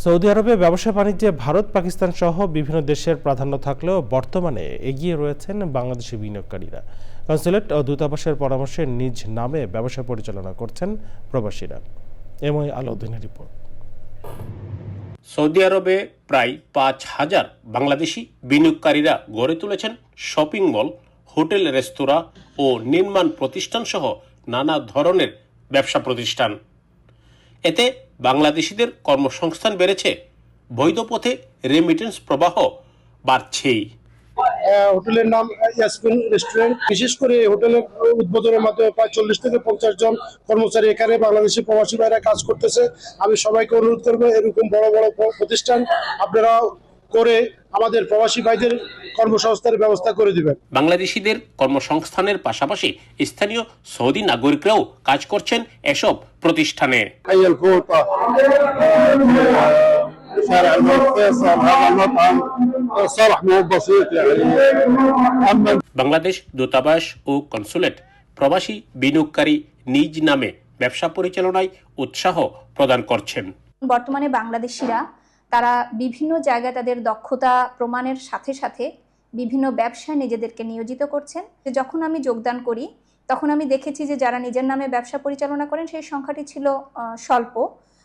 Saudi আরবে ব্যবসা বাণিজ্যে ভারত, পাকিস্তান সহ বিভিন্ন দেশের প্রাধান্য থাকলেও বর্তমানে এগিয়ে রয়েছেন বাংলাদেশি বিনিয়োগকারীরা। কনসুলেট ও দূতাবাসের পরামর্শে নিজ নামে ব্যবসা পরিচালনা করছেন প্রবাসীরা। MI আলাউদ্দিনের report. সৌদি আরবে প্রায় পাঁচ হাজার বাংলাদেশি বিনিয়োগকারীরা গড়ে তুলেছেন শপিং মল, হোটেল, রেস্তোরাঁ ও নির্মাণ প্রতিষ্ঠান সহ নানা ধরনের ব্যবসা প্রতিষ্ঠান। এতে বাংলাদেশিদের কর্মসংস্থান বেড়েছে, বৈধ পথে রেমিটেন্স প্রবাহ বাড়ছেই। হোটেলের নাম ইয়াসমিন রেস্টুরেন্ট বিশেষ করে হোটেলের উদ্বোধনের মাধ্যমে প্রায় চল্লিশ থেকে পঞ্চাশ জন কর্মচারী এখানে বাংলাদেশি প্রবাসী ভাইরা কাজ করতেছে। আমি সবাইকে অনুরোধ করব, এরকম বড় বড় প্রতিষ্ঠান আপনারা করে আমাদের প্রবাসী ভাইদের কর্মসংস্থানের ব্যবস্থা করে দিবেন বাংলাদেশিদের কর্মসংস্থানের পাশাপাশি স্থানীয় সৌদি নাগরিকরাও কাজ করছেন এসব প্রতিষ্ঠানে حي الفوطة شارع الملك فيصل هذا المطعم صرح مو بسيط يعني اما বাংলাদেশ দূতাবাস ও কনসুলেট প্রবাসী বিনিয়োগকারী নিজ নামে ব্যবসা পরিচালনায় উৎসাহ প্রদান করছেন বর্তমানে বাংলাদেশিরা তারা বিভিন্ন জায়গায় তাদের দক্ষতা প্রমাণের সাথে সাথে বিভিন্ন ব্যবসায় নিজেদেরকে নিয়োজিত করছেন। যখন আমি যোগদান করি, তখন আমি দেখেছি যে যারা নিজের নামে ব্যবসা পরিচালনা করেন, সেই সংখ্যাটি ছিল স্বল্প।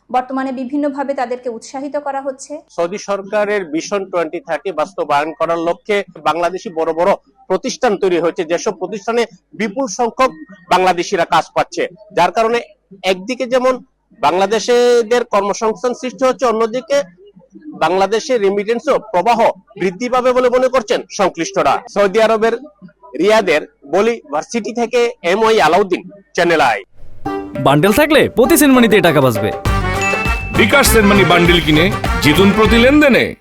বর্তমানে বিভিন্নভাবে তাদেরকে উৎসাহিত করা হচ্ছে। সৌদি সরকারের ভিশন টোয়েন্টি থার্টি বাস্তবায়ন করার লক্ষ্যে বাংলাদেশি বড় বড় প্রতিষ্ঠান তৈরি হয়েছে। যেসব প্রতিষ্ঠানে বিপুল সংখ্যক বাংলাদেশিরা কাজ পাচ্ছে। যার কারণে একদিকে যেমন বাংলাদেশের কর্মসংস্থান সৃষ্টি হচ্ছে, অন্যদিকে বাংলাদেশের রেমিটেন্সও প্রবাহ বৃদ্ধি পাবে বলে মনে করছেন সংশ্লিষ্টরা। সৌদি আরবের রিয়াদের বলি ভার্সিটি থেকে এম ওই আলাউদ্দিন চ্যানেল আই বান্ডেল থাকলে প্রতি সেনমানিতে টাকা বাঁচবে। বিকাশ সেনমানি বান্ডেল কিনে জিতুন প্রতি লেনদেনে।